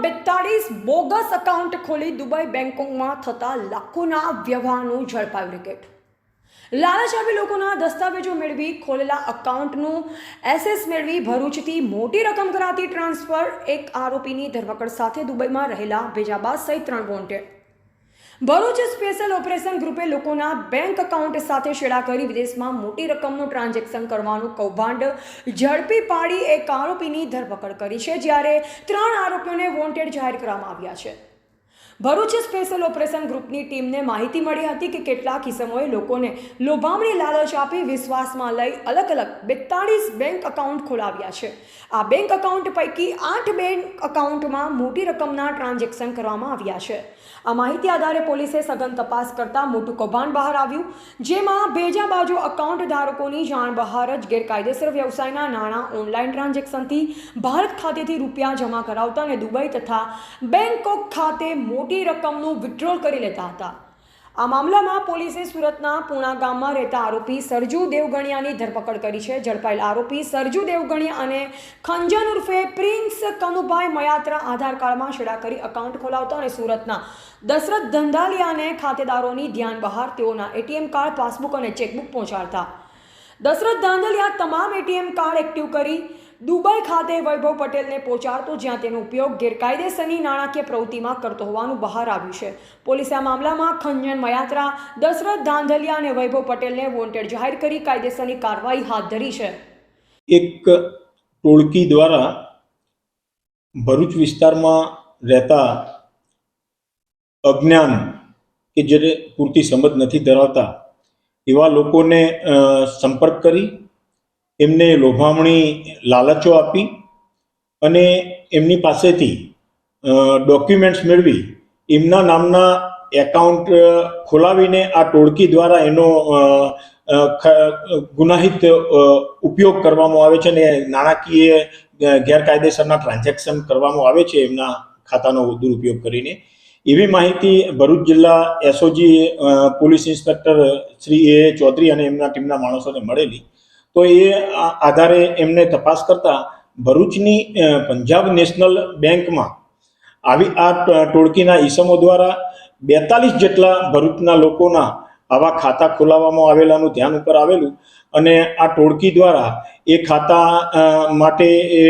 બેતાળીસ bogus account ખોલી Dubai બેંકોકમાં થતા લાખોના વ્યવહારનું ઝડપાયું રિકેટ. લાલચ આપી લોકોના દસ્તાવેજો મેળવી ખોલેલા અકાઉન્ટનું એસેસ મેળવી ભરૂચથી મોટી રકમ કરાતી ટ્રાન્સફર, એક આરોપીની ધરપકડ સાથે દુબઈમાં રહેલા ભેજાબાદ સહિત ત્રણ વોન્ટેડ. ભરૂચ સ્પેશિયલ ઓપરેશન ગ્રુપે લોકોના બેંક એકાઉન્ટ સાથે છેડા કરી વિદેશમાં મોટી રકમનું ટ્રાન્ઝેક્શન કરવાનું કૌભાંડ ઝડપી પાડી એક આરોપીની ધરપકડ કરી છે, જ્યારે ત્રણ આરોપીઓને વોન્ટેડ જાહેર કરવામાં આવ્યા છે. ભરૂચ સ્પેશિયલ ઓપરેશન ગ્રુપની ટીમને માહિતી મળી હતી કે કેટલાક કિસ્મોએ લોકોને લોભામણી લાલચ આપી વિશ્વાસમાં લઈ અલગ અલગ બેતાળીસ બેંક એકાઉન્ટ ખોલાવ્યા છે. આ બેંક એકાઉન્ટ પૈકી આઠ બેંક એકાઉન્ટમાં મોટી રકમના ટ્રાન્ઝેક્શન કરવામાં આવ્યા છે. આ માહિતી આધારે પોલીસે સઘન તપાસ કરતા મોટું કૌભાંડ બહાર આવ્યું, જેમાં ભેજા બાજુ એકાઉન્ટ ધારકોની જાણ બહાર જ ગેરકાયદેસર વ્યવસાયના નાણાં ઓનલાઈન ટ્રાન્ઝેક્શનથી ભારત ખાતેથી રૂપિયા જમા કરાવતા અને દુબઈ તથા બેંકોક ખાતે મોટી રકમનું વિથડ્રોલ કરી લેતા હતા. આ મામલામાં પોલીસે સુરતના પૂણા ગામમાં રહેતા આરોપી સરજુ દેવગણિયાની ધરપકડ કરી છે. ઝડપાયેલ આરોપી સરજુ દેવગણિયા અને ખંજન ઉર્ફે પ્રિન્સ કનુભાઈ મયાત્રા આધાર કાર્ડમાં છેડા કરી એકાઉન્ટ ખોલાવતા અને સુરતના દશરથ ધંધાલિયાને ખાતેદારોની ધ્યાન બહાર તેઓના એટીએમ કાર્ડ, પાસબુક અને ચેકબુક પહોંચાડતા. દશરથ ધાંધલિયા તમામ એટીએમ કાર્ડ એક્ટિવ કરી દુબઈ ખાતે વૈભવ પટેલને પહોંચાડતો જ્યાં તેનો ઉપયોગ ગેરકાયદેસરની નાણાકીય પ્રવૃત્તિમાં કરતો હોવાનું બહાર આવ્યું છે. પોલીસે આ મામલામાં ખંજન મયાત્રા, દશરથ ધાંધલિયા અને વૈભવ પટેલને વોન્ટેડ જાહેર કરી કાયદેસરની કાર્યવાહી હાથ ધરી છે. એક ટોળકી દ્વારા ભરૂચ વિસ્તારમાં રહેતા અજ્ઞાન કે જે પૂરતી સમજ નથી ધરાવતા એવા લોકોને સંપર્ક કરી એમને લોભામણી લાલચો આપી અને એમની પાસેથી ડોક્યુમેન્ટ્સ મેળવી. એમના નામના એકાઉન્ટ ખોલાવીને આ ટોળકી દ્વારા એનો ગુનાહિત ઉપયોગ કરવામાં આવે છે અને નાણાકીય ગેરકાયદેસરના ટ્રાન્ઝેક્શન કરવામાં આવે છે એમના ખાતાનો દુરુપયોગ કરીને. એવી માહિતી ભરૂચ જિલ્લા SOG police inspector Shri A. Chaudhari અને એમના ટીમના માણસોને મળેલી. તો એ આધારે એમને તપાસ કરતા ભરૂચની પંજાબ નેશનલ બેંકમાં આવી આ ટોળકીના ઈસમો દ્વારા બેતાલીસ જેટલા ભરૂચના લોકોના આવા ખાતા ખોલાવવામાં આવેલાનું ધ્યાન ઉપર આવેલું અને આ ટોળકી દ્વારા એ ખાતા માટે એ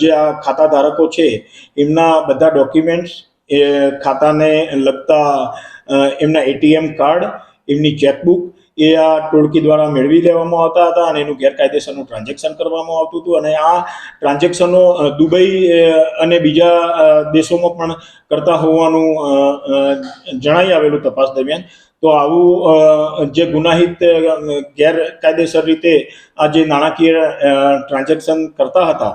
જે આ ખાતા ધારકો છે, એમના બધા ડોક્યુમેન્ટ્સ, એ ખાતાને લગતા એમના એટીએમ કાર્ડ, એમની ચેકબુક એ આ ટોળકી દ્વારા મેળવી લેવામાં આવતા હતા અને એનું ગેરકાયદેસરનું ટ્રાન્ઝેક્શન કરવામાં આવતું હતું અને આ ટ્રાન્ઝેક્શનો દુબઈ અને બીજા દેશોમાં પણ કરતા હોવાનું જણાઈ આવેલું તપાસ દરમિયાન. તો આવું જે ગુનાહિત ગેરકાયદેસર રીતે આ જે નાણાકીય ટ્રાન્ઝેક્શન કરતા હતા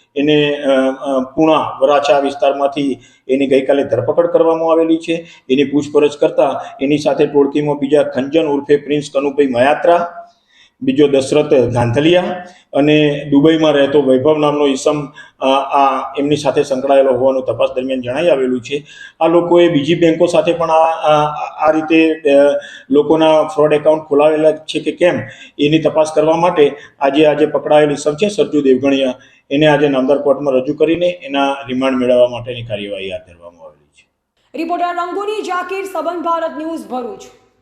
એને પૂણા વરાછા વિસ્તારમાંથી એની ગઈકાલે ધરપકડ કરવામાં આવેલી છે. એની પૂછપરછ કરતાં એની સાથે ટોળકીમાં બીજા ખંજન ઉર્ફે પ્રિન્સ કનુભાઈ મયાત્રા બીજો દશરથ ગાંધલિયા અને દુબઈમાં રહેતો વૈભવ નામનો ઈસમ આ એમની સાથે સંકળાયેલો હોવાનું તપાસ દરમિયાન જણાઈ આવેલું છે. આ લોકોએ બીજી બેંકો સાથે પણ આ- આ રીતે લોકોના ફ્રોડ એકાઉન્ટ ખોલાવેલા છે કે કેમ એની તપાસ કરવા માટે આજે આજે પકડાયેલ ઈસમ છે સરજુ દેવગણિયા. એને આજે નામદાર કોર્ટમાં રજૂ કરીને એના રિમાન્ડ મેળવવા માટેની કાર્યવાહી હાથ ધરવામાં આવેલી છે. રિપોર્ટર રંગોની જાકીર, સબન ભારત ન્યૂઝ ભરૂચ.